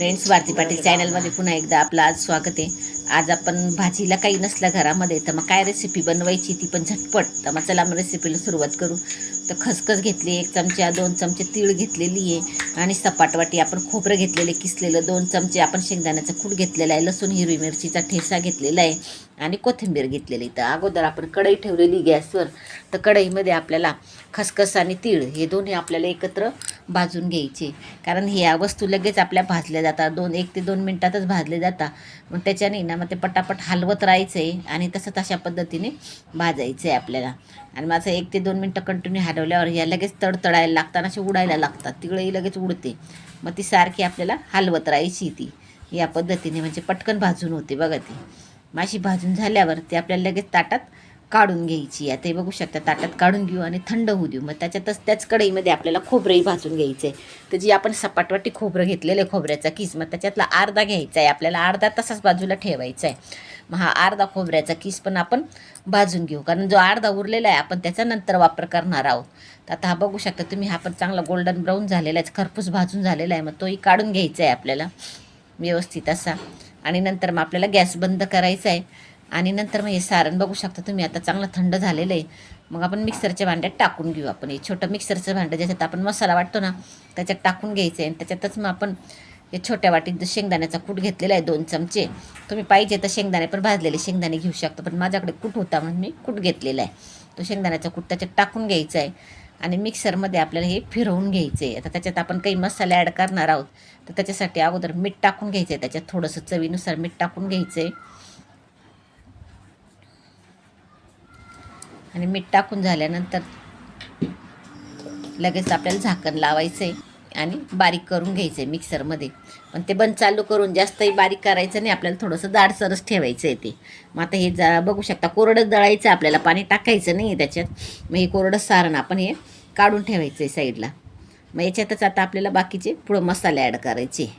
Friends Bharti Patil चॅनलमध्ये पुन्हा एकदा आपलं आज स्वागत आहे. आज आपण भाजीला काही नसलं घरामध्ये तर मग काय रेसिपी बनवायची ती पण झटपट. तर मग चला मग रेसिपीला सुरुवात करू. तर खसखस घेतली एक चमचा दोन चमचे तीळ घेतलेली आहे. आणि सपाटवाटी आपण खोबरं घेतलेले किसलेलं दोन चमचे. आपण शेंगदाण्याचा खूट घेतलेला आहे लसूण हिरवी मिरचीचा ठेसा घेतलेला आहे. आणि कोथिंबीर घेतलेली तर अगोदर आपण कढई ठेवलेली गॅसवर. तर कढईमध्ये आपल्याला खसखस आणि तीळ हे दोन्ही आपल्याला एकत्र भाजून घ्यायचे. कारण ह्या वस्तू लगेच आपल्या भाजल्या जातात. दोन एक ते दोन मिनटातच भाजले जातात. मग त्याच्याने ना मग ते पटापट हलवत राहायचं आहे आणि तसं तशा पद्धतीने भाजायचं आहे आपल्याला. आणि माझं एक ते दोन मिनटं कंटिन्यू हलवल्यावर या लगेच तडतडायला लागतात असे उडायला लागतात. तिकडे लगेच उडते. मग ती सारखी आपल्याला हलवत राहायची ती. या पद्धतीने म्हणजे पटकन भाजून होते बघा ती. माशी भाजून झाल्यावर ते आपल्याला लगेच ताटात काढून घ्यायची आहे. ते बघू शकता ताटात काढून घेऊ आणि थंड होऊ देऊ. मग त्याच्यातच त्याच कढईमध्ये आपल्याला खोबरंही भाजून घ्यायचं आहे. तर जी आपण सपाटवाटी खोबरं घेतलेलं आहे खोबऱ्याचा किस मग त्याच्यातला अर्धा घ्यायचा आहे. आपल्याला अर्धा तसाच बाजूला ठेवायचा आहे. मग हा अर्धा खोबऱ्याचा किस पण आपण भाजून घेऊ. कारण जो अर्धा उरलेला आहे आपण त्याचा नंतर वापर करणार आहोत. तर आता हा बघू शकता तुम्ही हा पण चांगला गोल्डन ब्राऊन झालेला आहे. खरपूस भाजून झालेला आहे. मग तोही काढून घ्यायचा आहे आपल्याला. व्यवस्थित असा. आणि नंतर मग आपल्याला गॅस बंद करायचा आहे. आणि नंतर मग हे सारण बघू शकता तुम्ही आता चांगलं थंड झालेलं आहे. मग आपण मिक्सरच्या भांड्यात टाकून घेऊ आपण हे. छोटं मिक्सरचं भांडं ज्याच्यात आपण मसाला वाटतो ना त्याच्यात टाकून घ्यायचं आहे. आणि त्याच्यातच मग आपण हे छोट्या वाटीत शेंगदाण्याचा कूट घेतलेला आहे दोन चमचे. तुम्ही पाहिजे तर शेंगदाणे पण भाजलेले शेंगदाणे घेऊ शकता. पण माझ्याकडे कूट होता म्हणून मी कूट घेतलेला आहे. तो शेंगदाण्याचा कूट त्याच्यात टाकून घ्यायचा आहे. आणि मिक्सरमध्ये आपल्याला हे फिरवून घ्यायचं आहे. आता त्याच्यात आपण काही मसाले ॲड करणार आहोत. तर त्याच्यासाठी अगोदर मीठ टाकून घ्यायचं आहे. त्याच्यात थोडंसं चवीनुसार मीठ टाकून घ्यायचं आहे. आणि मीठ टाकून झाल्यानंतर लगेच आपल्याला झाकण लावायचं आहे आणि बारीक करून घ्यायचं आहे मिक्सरमध्ये. पण ते बंद चालू करून जास्तही बारीक करायचं नाही आपल्याला थोडंसं जाडसरच ठेवायचं आहे ते. मग आता हे जा बघू शकता कोरडंच दळायचं आपल्याला पाणी टाकायचं नाही आहे त्याच्यात. मग हे कोरडं सारण आपण हे काढून ठेवायचं आहे साईडला. मग याच्यातच आता आपल्याला बाकीचे पुढं मसाले ॲड करायचे.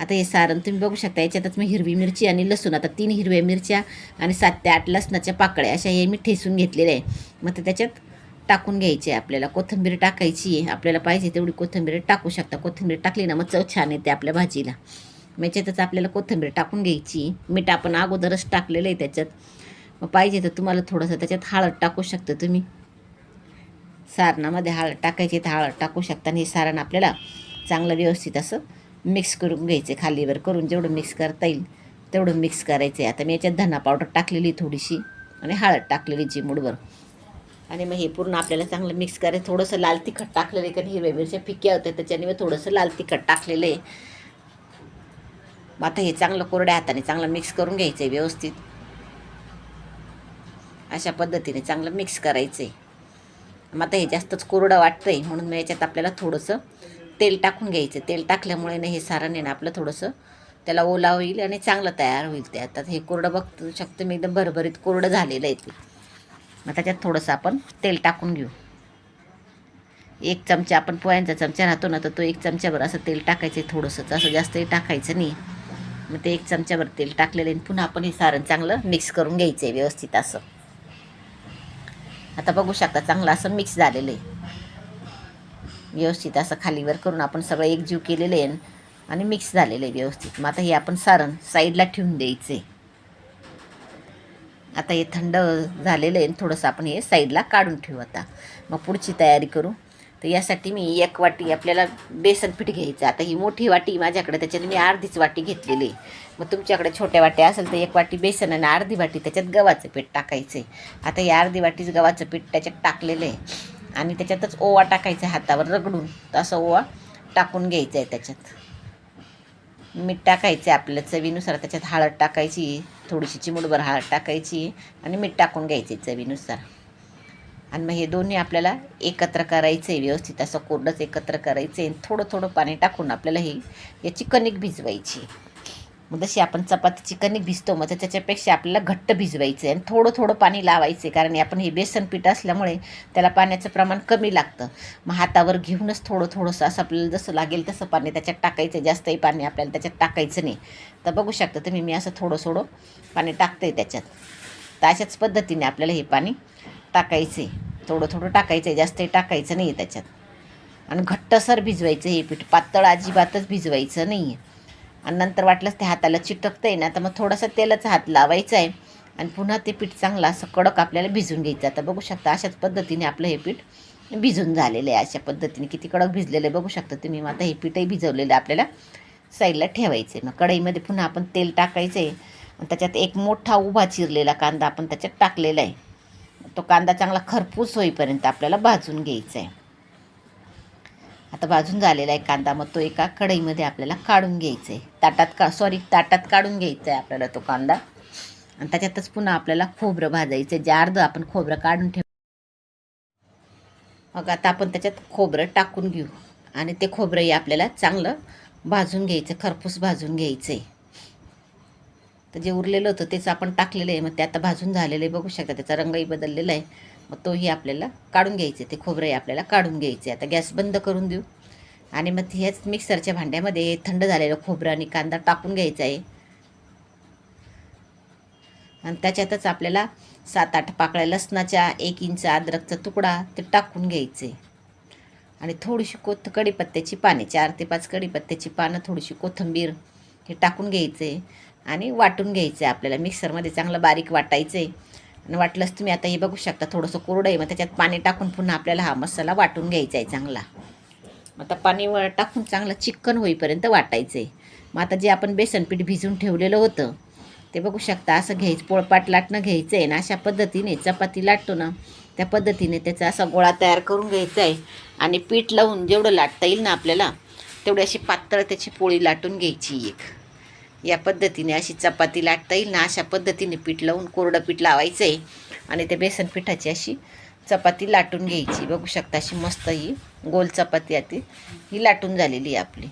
आता हे सारण तुम्ही बघू शकता याच्यातच मी हिरवी मिरची आणि लसूण आता तीन हिरव्या मिरच्या आणि सात ते आठ लसणाच्या पाकळ्या अशा हे मी ठेसून घेतलेल्या आहे. मग ते त्याच्यात टाकून घ्यायची आहे आपल्याला. कोथिंबीर टाकायची आहे. आपल्याला पाहिजे तेवढी कोथिंबीर टाकू शकता. कोथिंबीर टाकली ना मग चव छान येते आपल्या भाजीला. मग याच्यातच आपल्याला कोथिंबीर टाकून घ्यायची मीठ आपण अगोदरच टाकलेलं आहे त्याच्यात. मग पाहिजे तर तुम्हाला थोडंसं त्याच्यात हळद टाकू शकता तुम्ही. सारणामध्ये हळद टाकायची तर हळद टाकू शकता आणि हे सारण आपल्याला चांगलं व्यवस्थित असं मिक्स करून घ्यायचे. खालीवर करून जेवढं मिक्स करता येईल तेवढं मिक्स करायचं आहे आता मी याच्यात धना पावडर टाकलेली थोडीशी आणि हळद टाकलेली चिमूडभर आणि मग हे पूर्ण आपल्याला चांगलं मिक्स करायचं. थोडंसं लाल तिखट टाकलेलं आहे कारण हिरव्या मिरच्या फिक्या होत्या त्याच्याने मी थोडंसं लाल तिखट टाकलेलं आहे. मग आता हे चांगलं कोरड्या हाताने चांगलं मिक्स करून घ्यायचं आहे व्यवस्थित. अशा पद्धतीने चांगलं मिक्स करायचं आहे मग आता हे जास्तच कोरडं वाटतं आहे म्हणून मग याच्यात आपल्याला थोडंसं तेल टाकून घ्यायचं. तेल टाकल्यामुळे ना हे सारण आहे ना आपलं थोडंसं त्याला ओला होईल आणि चांगलं तयार होईल ते. आता हे कोरडं बघू शकतो मी एकदम भरभरीत कोरडं झालेलं आहे ते. मग त्याच्यात थोडंसं आपण तेल टाकून घेऊ. एक चमचा आपण पोह्यांचा चमचा राहतो ना तर तो एक चमच्याभर असं तेल टाकायचं आहे थोडंसं असं जास्तही टाकायचं नाही. मग ते एक चमच्याभर तेल टाकलेलं आहे पुन्हा आपण हे सारण चांगलं मिक्स करून घ्यायचं आहे व्यवस्थित असं. आता बघू शकता चांगलं असं मिक्स झालेलं आहे. व्यवस्थित असं खालीवर करून आपण सगळं एकजीव केलेलं आहे आणि मिक्स झालेलं आहे व्यवस्थित. मग आता हे आपण सारण साईडला ठेवून द्यायचं. आहे आता हे थंड झालेलं आहे थोडंसं आपण हे साईडला काढून ठेवू आता. मग पुढची तयारी करू. तर यासाठी मी एक वाटी आपल्याला बेसन पीठ घ्यायचं. आता ही मोठी वाटी माझ्याकडे त्याच्याने मी अर्धीच वाटी घेतलेली आहे. मग तुमच्याकडे छोट्या वाट्या असेल तर एक वाटी बेसन आणि अर्धी वाटी त्याच्यात गव्हाचं पीठ टाकायचं आहे आता हे अर्धी वाटीच गव्हाचं पीठ त्याच्यात टाकलेलं आहे. आणि त्याच्यातच ओवा टाकायचा हातावर रगडून. तसं ओवा टाकून घ्यायचा आहे त्याच्यात. मीठ टाकायचं आहे आपल्या चवीनुसार. त्याच्यात हळद टाकायची थोडीशी चिमुडभर हळद टाकायची आणि मीठ टाकून घ्यायचे चवीनुसार. आणि मग हे दोन्ही आपल्याला एकत्र करायचं आहे व्यवस्थित. असं कोरडंच एकत्र करायचं आहे थोडं थोडं पाणी टाकून आपल्याला ही याची कणिक भिजवायची. मग जशी आपण चपातीची कणिक भिजतो मग तर त्याच्यापेक्षा आपल्याला घट्ट भिजवायचं आहे आणि थोडं थोडं पाणी लावायचं आहे कारण आपण हे बेसन पीठ असल्यामुळे त्याला पाण्याचं प्रमाण कमी लागतं. मग हातावर घेऊनच थोडं थोडंसं असं आपल्याला जसं लागेल तसं पाणी त्याच्यात टाकायचं आहे जास्तही पाणी आपल्याला त्याच्यात टाकायचं नाही. तर बघू शकता तुम्ही मी असं थोडं थोडं पाणी टाकते आहे त्याच्यात. तर अशाच पद्धतीने आपल्याला हे पाणी टाकायचं आहे थोडं थोडं टाकायचं आहे जास्तही टाकायचं नाही आहे त्याच्यात. आणि घट्टसर भिजवायचं हे पीठ. पातळ अजिबातच भिजवायचं नाही आहे आणि नंतर वाटलंच ते हाताला चिटकतं आहे ना तर मग थोडासा तेलाचा हात लावायचा आहे आणि पुन्हा ते पीठ चांगलं असं कडक आपल्याला भिजून घ्यायचं. आता बघू शकता अशाच पद्धतीने आपलं हे पीठ भिजून झालेलं आहे. अशा पद्धतीने किती कडक भिजलेलं आहे बघू शकता तुम्ही. मग आता हे पीठही भिजवलेलं आहे आपल्याला साईडला ठेवायचं आहे मग कढईमध्ये पुन्हा आपण तेल टाकायचं आहे आणि त्याच्यात एक मोठा उभा चिरलेला कांदा आपण त्याच्यात टाकलेला आहे. तो कांदा चांगला खरपूस होईपर्यंत आपल्याला भाजून घ्यायचा आहे. आता भाजून झालेला आहे कांदा मग तो एका कढईमध्ये आपल्याला काढून घ्यायचा आहे ताटात का सॉरी ताटात काढून घ्यायचा आहे आपल्याला तो कांदा. आणि त्याच्यातच पुन्हा आपल्याला खोबरं भाजायचं आहे जे अर्धं आपण खोबरं काढून ठेव मग आता आपण त्याच्यात खोबरं टाकून घेऊ. आणि ते खोबरंही आपल्याला चांगलं भाजून घ्यायचं खरपूस भाजून घ्यायचं आहे तर जे उरलेलं होतं तेच आपण टाकलेलं आहे मग ते आता भाजून झालेलं आहे बघू शकता त्याचा रंगही बदललेला आहे. मग तोही आपल्याला काढून घ्यायचे ते खोबरंही आपल्याला काढून घ्यायचे. आता गॅस बंद करून देऊ. आणि मग ह्याच मिक्सरच्या भांड्यामध्ये थंड झालेलं खोबरं आणि कांदा टाकून घ्यायचा आहे. आणि त्याच्यातच आपल्याला सात आठ पाकळ्या लसणाच्या एक इंच अद्रकचा तुकडा ते टाकून घ्यायचे. आणि थोडीशी कोथ कढीपत्त्याची पाने चार ते पाच कढीपत्त्याची पानं थोडीशी कोथिंबीर हे टाकून घ्यायचे. आणि वाटून घ्यायचं आहे आपल्याला. मिक्सरमध्ये चांगलं बारीक वाटायचं आहे आणि वाटलंच तुम्ही आता हे बघू शकता थोडंसं कोरडं आहे मग त्याच्यात पाणी टाकून पुन्हा आपल्याला हा मसाला वाटून घ्यायचा आहे चांगला. मग आता पाणी टाकून चांगलं चिकन होईपर्यंत वाटायचं आहे मग आता जे आपण बेसनपीठ भिजून ठेवलेलं होतं ते बघू शकता असं घ्यायचं पोळपाट लाटणं घ्यायचं आहे ना अशा पद्धतीने चपाती लाटतो ना त्या पद्धतीने त्याचा असा गोळा तयार करून घ्यायचा आहे. आणि पीठ लावून जेवढं लाटता येईल ना आपल्याला तेवढी अशी पातळ त्याची पोळी लाटून घ्यायची एक. या पद्धतीने अशी चपाती लाटता येईल ना अशा पद्धतीने पीठ लावून कोरडं पीठ लावायचं आहे आणि त्या बेसन पिठाची अशी चपाती लाटून घ्यायची. बघू शकता अशी मस्त ही गोल चपाती आहे ही लाटून झालेली आहे आपली.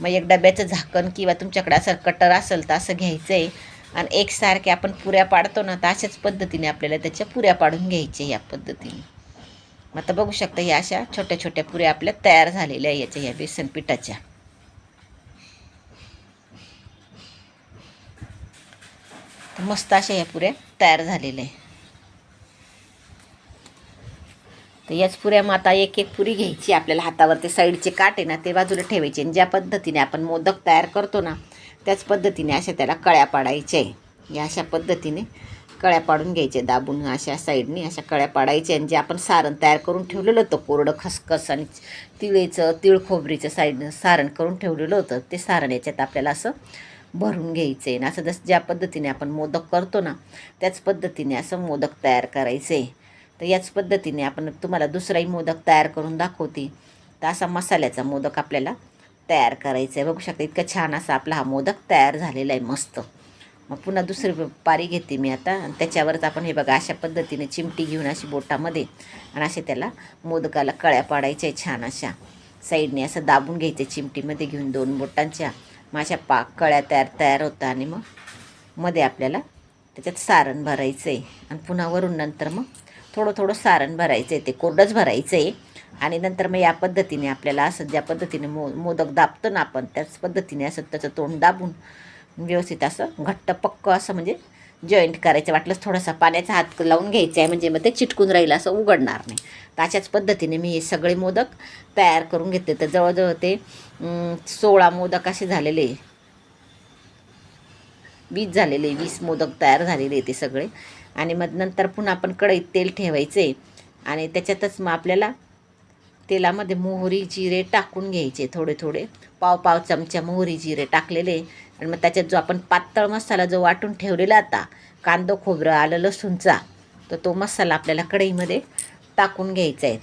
मग एक डब्याचं झाकण किंवा तुमच्याकडे असं कटर असेल तर असं घ्यायचं आहे आणि एकसारखे आपण पुऱ्या पाडतो ना तर अशाच पद्धतीने आपल्याला त्याच्या पुऱ्या पाडून घ्यायच्या या पद्धतीने. मग आता बघू शकता या अशा छोट्या छोट्या पुऱ्या आपल्या तयार झालेल्या याच्या या बेसन पिठाच्या तर मस्त अशा या पुऱ्या तयार झालेल्या आहे तर याच पुऱ्या मग आता एक एक पुरी घ्यायची आपल्याला हातावर ते साईडचे काट आहे ना ते बाजूला ठेवायचे. आणि ज्या पद्धतीने आपण मोदक तयार करतो ना त्याच पद्धतीने अशा त्याला कळ्या पाडायच्या आहे या अशा पद्धतीने कळ्या पाडून घ्यायचे दाबून अशा साईडने अशा कळ्या पाडायच्या आणि जे आपण सारण तयार करून ठेवलेलं होतं कोरडं खसखस आणि तिळेचं तिळ खोबरीचं साईडनं सारण करून ठेवलेलं होतं ते सारण याच्यात आपल्याला असं भरून घ्यायचं. आहे आणि असं जसं ज्या पद्धतीने आपण मोदक करतो ना त्याच पद्धतीने असं मोदक तयार करायचं. आहे तर याच पद्धतीने आपण तुम्हाला दुसराही मोदक तयार करून दाखवते. तर असा मसाल्याचा मोदक आपल्याला तयार करायचा आहे. बघू शकता इतका छान असा आपला हा मोदक तयार झालेला आहे मस्त. मग पुन्हा दुसरी पारी घेते मी आता. आणि त्याच्यावरच आपण हे बघा अशा पद्धतीने चिमटी घेऊन अशी बोटामध्ये आणि असे त्याला मोदकाला कळ्या पाडायच्या छान अशा. साईडने असं दाबून घ्यायचे चिमटीमध्ये घेऊन दोन बोटांच्या. माझ्या पाककळ्या पाक कळ्या तयार तयार होतात आणि मग मध्ये आपल्याला त्याच्यात सारण भरायचं आहे आणि पुन्हा वरून नंतर मग थोडं थोडं सारण भरायचं आहे ते कोरडंच भरायचं आहे आणि नंतर मग या पद्धतीने आपल्याला असं ज्या पद्धतीने मो मोदक दाबतो ना आपण त्याच पद्धतीने असं त्याचं तोंड दाबून व्यवस्थित असं घट्ट पक्क असं म्हणजे जॉईंट करायचं वाटलंच थोडासा पाण्याचा हात लावून घ्यायचा आहे म्हणजे मग ते चिटकून राहील असं उघडणार नाही. तर अशाच पद्धतीने मी हे सगळे मोदक तयार करून घेतले. तर जवळजवळ ते सोळा मोदक असे झालेले वीस झालेले वीस मोदक तयार झालेले ते सगळे. आणि मग नंतर पुन्हा आपण कढईत तेल ठेवायचे आणि त्याच्यातच मग आपल्याला तेलामध्ये मोहरी जिरे टाकून घ्यायचे थोडे थोडे. पाव पाव चमचा मोहरी जिरे टाकलेले आणि मग त्याच्यात जो आपण पातळ मसाला जो वाटून ठेवलेला आता कांदो खोबरं आलं लसूणचा तर तो मसाला आपल्याला कढईमध्ये टाकून घ्यायचा आहे.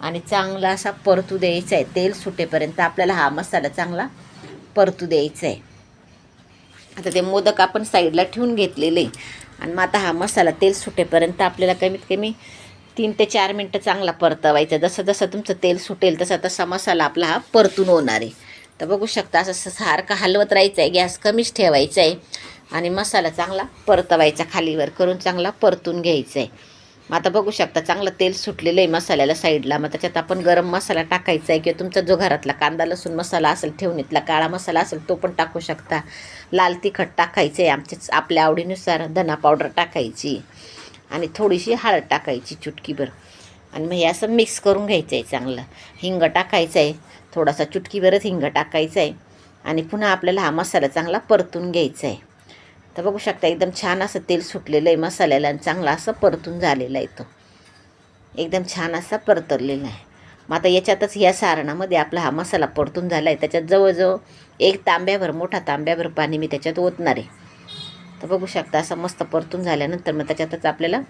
आणि चांगला असा परतू द्यायचा आहे. तेल सुटेपर्यंत आपल्याला हा मसाला चांगला परतू द्यायचा आहे. आता ते मोदक आपण साईडला ठेवून घेतलेले आणि मग आता हा मसाला तेल सुटेपर्यंत आपल्याला कमीत कमी तीन ते चार मिनटं चांगला परतवायचा जसं जसं तुमचं तेल सुटेल तसा तसा मसाला आपला हा परतून होणार आहे. तर बघू शकता असं सारखं हलवत राहायचं आहे गॅस कमीच ठेवायचा आहे आणि मसाला चांगला परतवायचा खालीवर करून चांगला परतून घ्यायचा आहे मग आता बघू शकता चांगलं तेल सुटलेलं आहे मसाल्याला साईडला. मग त्याच्यात आपण गरम मसाला टाकायचा आहे किंवा तुमचा जो घरातला कांदा लसूण मसाला असेल ठेवणीतला काळा मसाला असेल तो पण टाकू शकता. लाल तिखट टाकायचं आहे आमच्याच आपल्या आवडीनुसार धना पावडर टाकायची. आणि थोडीशी हळद टाकायची चुटकीभर. आणि मग हे असं मिक्स करून घ्यायचं आहे चांगलं. हिंग टाकायचं आहे थोडासा चुटकीवरच हिंग टाकायचं आहे आणि पुन्हा आपल्याला हा मसाला चांगला परतून घ्यायचा आहे तर बघू शकता एकदम छान असं तेल सुटलेलं आहे मसाल्याला आणि चांगला असं परतून झालेला आहे तो. एकदम छान असा परतरलेला आहे. मग आता याच्यातच या सारणामध्ये आपला हा मसाला परतून झाला आहे त्याच्यात जवळजवळ एक तांब्याभर मोठा तांब्याभर पाणी मी त्याच्यात ओतणार आहे. तर बघू शकता असं मस्त परतून झाल्यानंतर मग त्याच्यातच आपल्याला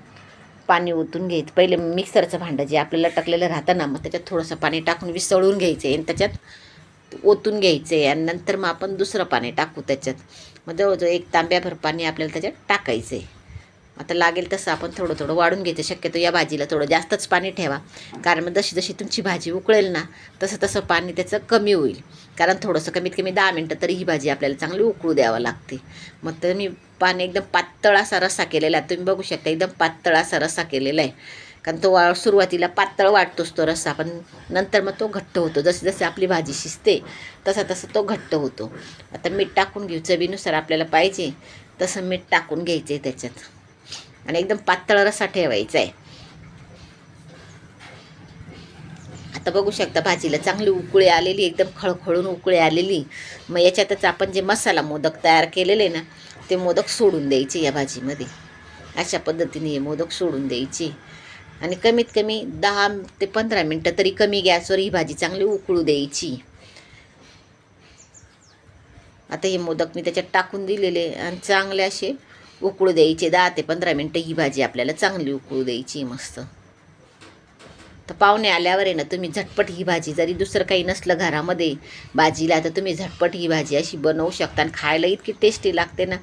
पाणी ओतून घ्यायचं. पहिले मिक्सरचं भांडं जे आपल्याला टाकलेलं राहतं ना मग त्याच्यात थोडंसं पाणी टाकून विसळून घ्यायचं आहे आणि त्याच्यात ओतून घ्यायचं आहे. आणि नंतर मग आपण दुसरं पाणी टाकू त्याच्यात. मग जवळजवळ एक तांब्याभर पाणी आपल्याला त्याच्यात टाकायचं आहे. आता लागेल तसं आपण थोडं थोडं वाढून घ्यायचं शक्यतो या भाजीला थोडं जास्तच पाणी ठेवा. कारण मग जशी जशी तुमची भाजी उकळेल ना तसं तसं पाणी त्याचं कमी होईल. कारण थोडंसं कमीत कमी दहा मिनटं तरी ही भाजी आपल्याला चांगली उकळू द्यावं लागते. मग तर मी पाणी एकदम पातळ असा रस्सा केलेला आहे. तुम्ही बघू शकता एकदम पातळ असा रस्सा केलेला आहे. कारण तो वा सुरुवातीला पातळ वाटतोच तो रस्सा पण नंतर मग तो घट्ट होतो. जसे जसे आपली भाजी शिजते तसा तसं तो घट्ट होतो. आता मीठ टाकून घेऊ. चवीनुसार आपल्याला पाहिजे तसं मीठ टाकून घ्यायचं आहे त्याच्यात. आणि एकदम पातळ रसा ठेवायचा आहे आता बघू शकता भाजीला चांगली उकळी आलेली एकदम खळखळून उकळी आलेली. मग याच्यातच आपण जे मसाला मोदक तयार केलेले ना ते मोदक सोडून द्यायचे या भाजीमध्ये. अशा पद्धतीने हे मोदक सोडून द्यायचे. आणि कमीत कमी दहा ते पंधरा मिनटं तरी कमी गॅसवर ही भाजी चांगली उकळू द्यायची. आता हे मोदक मी त्याच्यात टाकून दिलेले आणि चांगले असे उकळू द्यायचे दहा ते पंधरा मिनटं ही भाजी आपल्याला चांगली उकळू द्यायची मस्त. तर पाहुणे आल्यावर आहे ना तुम्ही झटपट ही भाजी जरी दुसरं काही नसलं घरामध्ये भाजीला तर तुम्ही झटपट ही भाजी अशी बनवू शकता आणि खायला इतकी टेस्टी लागते ना.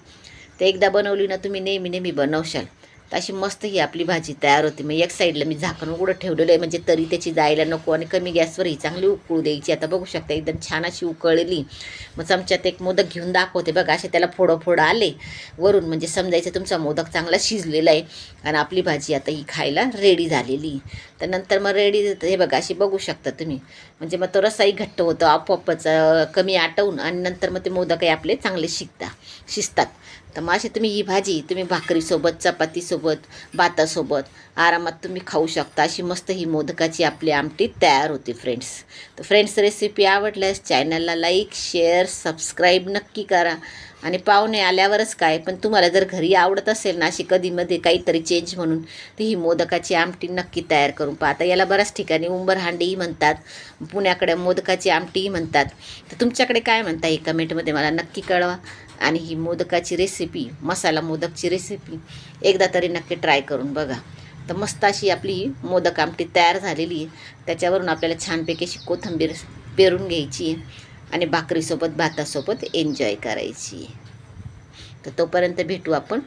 तर एकदा बनवली ना तुम्ही नेहमी नेहमी बनवशाल. तर अशी मस्त ही आपली भाजी तयार होती. मग एक साईडला मी झाकण उघडं ठेवलेलं आहे. म्हणजे तरी त्याची जायला नको आणि कमी गॅसवर ही चांगली उकळू द्यायची. आता बघू शकता एकदम छान अशी उकळलेली मग चमच्यात एक मोदक घेऊन दाखवते बघा. असे त्याला फोडं फोडं आले. वरून म्हणजे समजायचं तुमचा मोदक चांगला शिजलेला आहे. आणि आपली भाजी आता ही खायला रेडी झालेली. तर नंतर मग रेडी हे बघा अशी बघू शकता तुम्ही. म्हणजे मग तो रसाही घट्ट होतो. आपोआपच कमी आटवून आणि नंतर मग ते मोदकही आपले चांगले शिकता शिजतात. तर मग अशी तुम्ही ही भाजी तुम्ही भाकरीसोबत चपातीसोबत भातासोबत आरामात तुम्ही खाऊ शकता. अशी मस्त ही मोदकाची आपली आमटी तयार होते फ्रेंड्स तर फ्रेंड्स रेसिपी आवडल्यास चॅनलला लाईक शेअर सबस्क्राईब नक्की करा. आणि पाहुणे आल्यावरच काय पण तुम्हाला जर घरी आवडत असेल ना अशी कधीमध्ये काहीतरी चेंज म्हणून तर ही मोदकाची आमटी नक्की तयार करून पाहता याला बऱ्याच ठिकाणी उंबरहांडीही म्हणतात पुण्याकडे मोदकाची आमटीही म्हणतात. तर तुमच्याकडे काय म्हणता हे कमेंटमध्ये मला नक्की कळवा. आणि ही मोदकाची रेसिपी मसाला मोदकची रेसिपी एकदा तरी नक्की ट्राय करून बघा. तर मस्त अशी आपली मोदक आमटी तयार झालेली आहे. त्याच्यावरून आपल्याला छानपैकी अशी कोथिंबीर पेरून घ्यायची आणि भाकरीसोबत भातासोबत एन्जॉय करायची तर तोपर्यंत भेटू आपण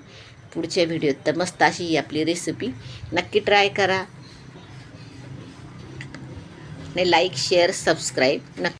पुढच्या व्हिडिओत तर मस्त अशी ही आपली रेसिपी नक्की ट्राय करा. आणि लाईक शेअर सबस्क्राईब नक्की